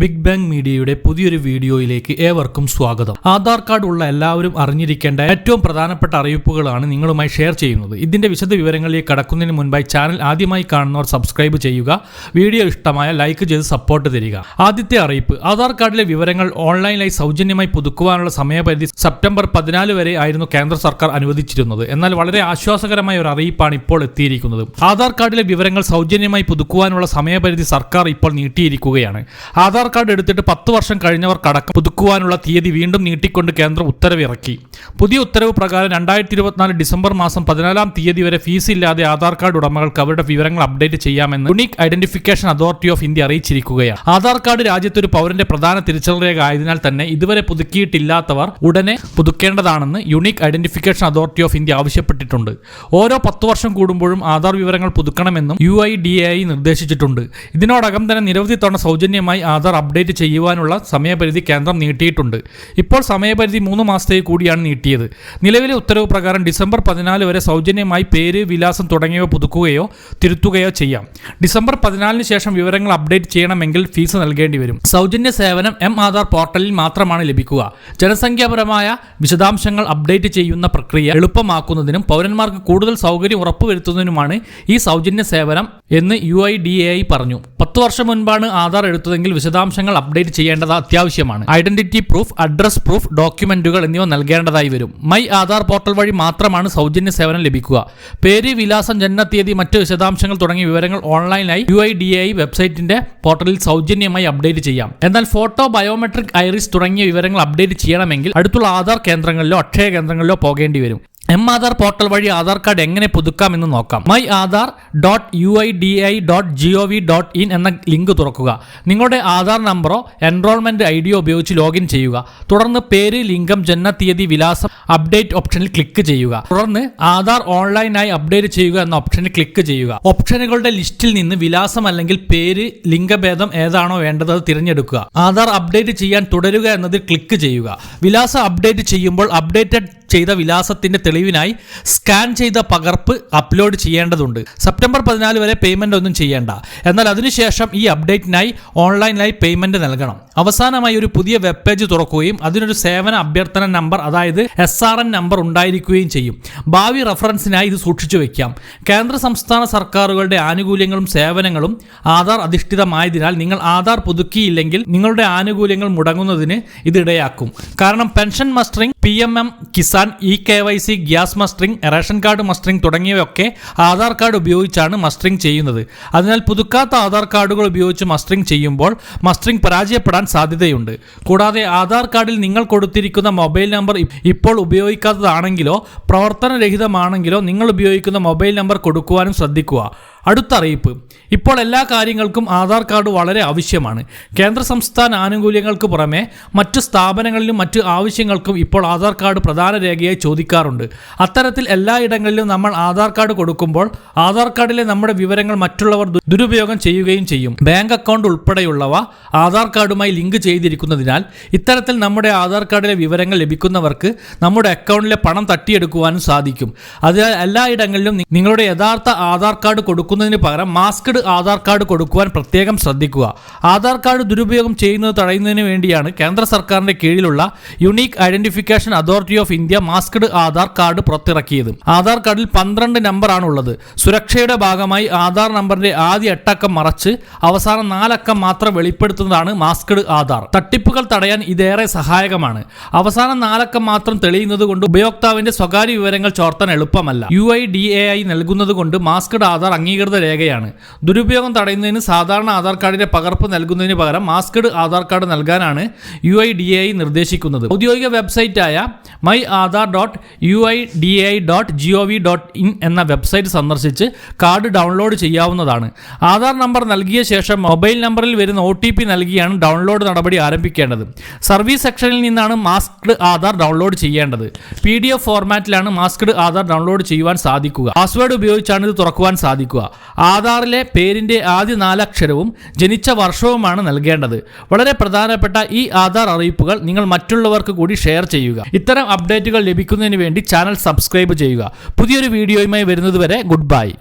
Big bang മീഡിയയുടെ പുതിയൊരു വീഡിയോയിലേക്ക് ഏവർക്കും സ്വാഗതം. ആധാർ കാർഡ് ഉള്ള എല്ലാവരും അറിഞ്ഞിരിക്കേണ്ട ഏറ്റവും പ്രധാനപ്പെട്ട അറിയിപ്പുകളാണ് നിങ്ങളുമായി ഷെയർ ചെയ്യുന്നത്. ഇതിന്റെ വിശദ വിവരങ്ങളിലേക്ക് കടക്കുന്നതിന് മുൻപായി ചാനൽ ആദ്യമായി കാണുന്നവർ സബ്സ്ക്രൈബ് ചെയ്യുക വീഡിയോ ഇഷ്ടമായ ലൈക്ക് ചെയ്ത് സപ്പോർട്ട് തരിക. ആദ്യത്തെ അറിയിപ്പ് ആധാർ കാർഡിലെ വിവരങ്ങൾ ഓൺലൈനായി സൗജന്യമായി പുതുക്കുവാനുള്ള സമയപരിധി സെപ്റ്റംബർ പതിനാല് വരെ ആയിരുന്നു കേന്ദ്ര സർക്കാർ അനുവദിച്ചിരുന്നത്. എന്നാൽ വളരെ ആശ്വാസകരമായ ഒരു അറിയിപ്പാണ് ഇപ്പോൾ എത്തിയിരിക്കുന്നത്. ആധാർ കാർഡിലെ വിവരങ്ങൾ സൗജന്യമായി പുതുക്കുവാനുള്ള സമയപരിധി സർക്കാർ ഇപ്പോൾ നീട്ടിയിരിക്കുകയാണ്. ആധാർ കാർഡ് എടുത്തിട്ട് പത്ത് വർഷം കഴിഞ്ഞവർ കഴിഞ്ഞവർക്കടക്കം പുതുക്കുവാനുള്ള തീയതി വീണ്ടും നീട്ടിക്കൊണ്ട് കേന്ദ്രം ഉത്തരവിറക്കി. പുതിയ ഉത്തരവ് പ്രകാരം രണ്ടായിരത്തി ഇരുപത്തിനാല് ഡിസംബർ മാസം പതിനാലാം തീയതി വരെ ഫീസ് ഇല്ലാതെ ആധാർ കാർഡ് ഉടമകൾക്ക് അവരുടെ വിവരങ്ങൾ അപ്ഡേറ്റ് ചെയ്യാമെന്ന് unique identification authority of India അറിയിച്ചിരിക്കുകയാണ്. Aadhaar card രാജ്യത്ത് ഒരു പൗരന്റെ പ്രധാന തിരിച്ചറിയൽ രേഖ ആയതിനാൽ തന്നെ ഇതുവരെ പുതുക്കിയിട്ടില്ലാത്തവർ ഉടനെ പുതുക്കേണ്ടതാണെന്ന് unique identification authority of India ആവശ്യപ്പെട്ടിട്ടുണ്ട്. ഓരോ പത്ത് വർഷം കൂടുമ്പോഴും ആധാർ വിവരങ്ങൾ പുതുക്കണമെന്നും യു ഐ ഡി എ നിർദ്ദേശിച്ചിട്ടുണ്ട്. ഇതിനോടകം തന്നെ നിരവധി തവണ സൗജന്യമായി ആധാർ അപ്ഡേറ്റ് ചെയ്യുവാനുള്ള സമയപരിധി കേന്ദ്രം നീട്ടിയിട്ടുണ്ട്. ഇപ്പോൾ സമയപരിധി മൂന്ന് മാസത്തേക്ക് കൂടിയാണ് നീട്ടിയത്. നിലവിലെ ഉത്തരവ് പ്രകാരം ഡിസംബർ പതിനാല് വരെ സൗജന്യമായി പേര് വിലാസം തുടങ്ങിയവ പുതുക്കുകയോ തിരുത്തുകയോ ചെയ്യാം. ഡിസംബർ പതിനാലിന് ശേഷം വിവരങ്ങൾ അപ്ഡേറ്റ് ചെയ്യണമെങ്കിൽ ഫീസ് നൽകേണ്ടി വരും. സൗജന്യ സേവനം എം ആധാർ പോർട്ടലിൽ മാത്രമാണ് ലഭിക്കുക. ജനസംഖ്യാപരമായ വിശദാംശങ്ങൾ അപ്ഡേറ്റ് ചെയ്യുന്ന പ്രക്രിയ എളുപ്പമാക്കുന്നതിനും പൗരന്മാർക്ക് കൂടുതൽ സൗകര്യം ഉറപ്പുവരുത്തുന്നതിനുമാണ് ഈ സൗജന്യ സേവനം എന്ന് U I D A I പറഞ്ഞു. പത്ത് വർഷം മുൻപാണ് ആധാർ എടുത്തതെങ്കിൽ വിശദാംശങ്ങൾ അപ്ഡേറ്റ് ചെയ്യേണ്ടത് അത്യാവശ്യമാണ്. ഐഡന്റിറ്റി പ്രൂഫ് അഡ്രസ് പ്രൂഫ് ഡോക്യുമെന്റുകൾ എന്നിവ നൽകേണ്ടതായി വരും. മൈ ആധാർ പോർട്ടൽ വഴി മാത്രമാണ് സൗജന്യ സേവനം ലഭിക്കുക. പേര് വിലാസം ജനനത്തീയതി മറ്റ് വിശദാംശങ്ങൾ തുടങ്ങിയ വിവരങ്ങൾ ഓൺലൈനായി യു ഐ ഡി ഐ വെബ്സൈറ്റിന്റെ പോർട്ടലിൽ സൗജന്യമായി അപ്ഡേറ്റ് ചെയ്യാം. എന്നാൽ ഫോട്ടോ ബയോമെട്രിക് ഐറിസ് തുടങ്ങിയ വിവരങ്ങൾ അപ്ഡേറ്റ് ചെയ്യണമെങ്കിൽ അടുത്തുള്ള ആധാർ കേന്ദ്രങ്ങളിലോ അക്ഷയ കേന്ദ്രങ്ങളിലോ പോകേണ്ടി വരും. എം ആധാർ പോർട്ടൽ വഴി ആധാർ കാർഡ് എങ്ങനെ പുതുക്കാം എന്ന് നോക്കാം. My Aadhaar dot U I D I dot G O V dot in എന്ന ലിങ്ക് തുറക്കുക. നിങ്ങളുടെ ആധാർ നമ്പറോ എൻറോൾമെന്റ് ഐ ഡിയോ ഉപയോഗിച്ച് ലോഗിൻ ചെയ്യുക. തുടർന്ന് പേര് ലിംഗം തീയതി വിലാസം അപ്ഡേറ്റ് ഓപ്ഷനിൽ ക്ലിക്ക് ചെയ്യുക. തുടർന്ന് ആധാർ ഓൺലൈനായി അപ്ഡേറ്റ് ചെയ്യുക എന്ന ഓപ്ഷനിൽ ക്ലിക്ക് ചെയ്യുക. ഓപ്ഷനുകളുടെ ലിസ്റ്റിൽ നിന്ന് വിലാസം അല്ലെങ്കിൽ പേര് ലിംഗഭേദം ഏതാണോ വേണ്ടത് അത് തിരഞ്ഞെടുക്കുക. ആധാർ അപ്ഡേറ്റ് ചെയ്യാൻ തുടരുക എന്നതിൽ ക്ലിക്ക് ചെയ്യുക. വിലാസം അപ്ഡേറ്റ് ചെയ്യുമ്പോൾ അപ്ഡേറ്റഡ് ചെയ്ത വിലാസത്തിന്റെ തെളിവിനായി സ്കാൻ ചെയ്ത പകർപ്പ് അപ്ലോഡ് ചെയ്യേണ്ടതുണ്ട്. സെപ്റ്റംബർ പതിനാല് വരെ പേയ്മെന്റ് ഒന്നും ചെയ്യേണ്ട. എന്നാൽ അതിനുശേഷം ഈ അപ്ഡേറ്റിനായി ഓൺലൈനായി പേയ്മെന്റ് നൽകണം. അവസാനമായി ഒരു പുതിയ വെബ് പേജ് തുറക്കുകയും അതിനൊരു സേവന അഭ്യർത്ഥന നമ്പർ അതായത് എസ് ആർ എൻ നമ്പർ ഉണ്ടായിരിക്കുകയും ചെയ്യും. ഭാവി റഫറൻസിനായി ഇത് സൂക്ഷിച്ചു വയ്ക്കാം കേന്ദ്ര സംസ്ഥാന സർക്കാരുകളുടെ ആനുകൂല്യങ്ങളും സേവനങ്ങളും ആധാർ അധിഷ്ഠിതമായതിനാൽ നിങ്ങൾ ആധാർ പുതുക്കിയില്ലെങ്കിൽ നിങ്ങളുടെ ആനുകൂല്യങ്ങൾ മുടങ്ങുന്നതിന് ഇത് ഇടയാക്കും. കാരണം pension mustering P M M Kisan E K Y C gas mustering ration card mustering തുടങ്ങിയവയൊക്കെ ആധാർ കാർഡ് ഉപയോഗിച്ചാണ് മസ്റ്ററിംഗ് ചെയ്യുന്നത്. അതിനാൽ പുതുക്കാത്ത ആധാർ കാർഡുകൾ ഉപയോഗിച്ച് മസ്റ്ററിംഗ് ചെയ്യുമ്പോൾ മസ്റ്ററിംഗ് പരാജയപ്പെടാൻ സാധ്യതയുണ്ട്. കൂടാതെ ആധാർ കാർഡിൽ നിങ്ങൾ കൊടുത്തിരിക്കുന്ന മൊബൈൽ നമ്പർ ഇപ്പോൾ ഉപയോഗിക്കാത്തതാണെങ്കിലോ പ്രവർത്തനരഹിതമാണെങ്കിലോ നിങ്ങൾ ഉപയോഗിക്കുന്ന മൊബൈൽ നമ്പർ കൊടുക്കുവാനും ശ്രദ്ധിക്കുക. അടുത്ത അറിയിപ്പ് ഇപ്പോൾ എല്ലാ കാര്യങ്ങൾക്കും ആധാർ കാർഡ് വളരെ ആവശ്യമാണ്. കേന്ദ്ര സംസ്ഥാന ആനുകൂല്യങ്ങൾക്ക് പുറമെ മറ്റു സ്ഥാപനങ്ങളിലും മറ്റു ആവശ്യങ്ങൾക്കും ഇപ്പോൾ ആധാർ കാർഡ് പ്രധാന രേഖയായി ചോദിക്കാറുണ്ട്. അത്തരത്തിൽ എല്ലായിടങ്ങളിലും നമ്മൾ ആധാർ കാർഡ് കൊടുക്കുമ്പോൾ ആധാർ കാർഡിലെ നമ്മുടെ വിവരങ്ങൾ മറ്റുള്ളവർ ദുരുപയോഗം ചെയ്യുകയും ചെയ്യും. ബാങ്ക് അക്കൗണ്ട് ഉൾപ്പെടെയുള്ളവ ആധാർ കാർഡുമായി ലിങ്ക് ചെയ്തിരിക്കുന്നതിനാൽ ഇത്തരത്തിൽ നമ്മുടെ ആധാർ കാർഡിലെ വിവരങ്ങൾ ലഭിക്കുന്നവർക്ക് നമ്മുടെ അക്കൗണ്ടിലെ പണം തട്ടിയെടുക്കുവാനും സാധിക്കും. അതിനാൽ എല്ലായിടങ്ങളിലും നിങ്ങളുടെ യഥാർത്ഥ ആധാർ കാർഡ് കൊടുക്കുന്നതിന് പകരം മാസ്ക്ഡ് ആധാർ കാർഡ് കൊടുക്കുവാൻ പ്രത്യേകം ശ്രദ്ധിക്കുക. ആധാർ കാർഡ് ദുരുപയോഗം ചെയ്യുന്നത് തടയുന്നതിന് വേണ്ടിയാണ് കേന്ദ്ര സർക്കാരിന്റെ കീഴിലുള്ള unique identification authority of India masked Aadhaar card പുറത്തിറക്കിയത്. ആധാർ കാർഡിൽ പന്ത്രണ്ട് നമ്പറാണ് ഉള്ളത് സുരക്ഷയുടെ ഭാഗമായി ആധാർ നമ്പറിന്റെ ആദ്യ എട്ടക്കം മറച്ച് അവസാന നാലക്കം മാത്രം വെളിപ്പെടുത്തുന്നതാണ് മാസ്ക്ഡ് ആധാർ. തട്ടിപ്പുകൾ തടയാൻ ഇതേറെ സഹായകമാണ്. അവസാന നാലക്കം മാത്രം തെളിയുന്നത് കൊണ്ട് ഉപയോക്താവിന്റെ സ്വകാര്യ വിവരങ്ങൾ ചോർത്താൻ എളുപ്പമല്ല. U I D A I നൽകുന്നത് കൊണ്ട് മാസ്ക്ഡ് ആധാർ അംഗീകൃത രേഖയാണ്. ദുരുപയോഗം തടയുന്നതിന് സാധാരണ ആധാർ കാർഡിന്റെ പകർപ്പ് നൽകുന്നതിന് പകരം മാസ്ക്ഡ് ആധാർ കാർഡ് നൽകാനാണ് യു ഐ ഡി എ നിർദ്ദേശിക്കുന്നത്. ഔദ്യോഗിക വെബ്സൈറ്റായ my Aadhaar dot U I D I dot G O V dot in എന്ന വെബ്സൈറ്റ് സന്ദർശിച്ച് കാർഡ് ഡൗൺലോഡ് ചെയ്യാവുന്നതാണ്. ആധാർ നമ്പർ നൽകിയ ശേഷം മൊബൈൽ നമ്പറിൽ വരുന്ന ഒ ടി പി നൽകിയാണ് ഡൗൺലോഡ് നടപടി ആരംഭിക്കേണ്ടത്. സർവീസ് സെക്ഷനിൽ നിന്നാണ് മാസ്ക്ഡ് ആധാർ ഡൗൺലോഡ് ചെയ്യേണ്ടത്. പി ഡി എഫ് ഫോർമാറ്റിലാണ് മാസ്ക്ഡ് ആധാർ ഡൗൺലോഡ് ചെയ്യുവാൻ സാധിക്കുക. പാസ്വേഡ് ഉപയോഗിച്ചാണ് ഇത് തുറക്കുവാൻ സാധിക്കുക. ആധാറിലെ പേരിന്റെ ആദ്യ നാലക്ഷരവും ജനിച്ച വർഷവുമാണ് നൽകേണ്ടത്. വളരെ പ്രധാനപ്പെട്ട ഈ ആധാർ അറിയിപ്പുകൾ നിങ്ങൾ മറ്റുള്ളവർക്ക് കൂടി ഷെയർ ചെയ്യുക. ഇത്തരം അപ്ഡേറ്റുകൾ ലഭിക്കുന്നതിന് വേണ്ടി ചാനൽ സബ്സ്ക്രൈബ് ചെയ്യുക. പുതിയൊരു വീഡിയോയുമായി വരുന്നതുവരെ ഗുഡ് ബൈ.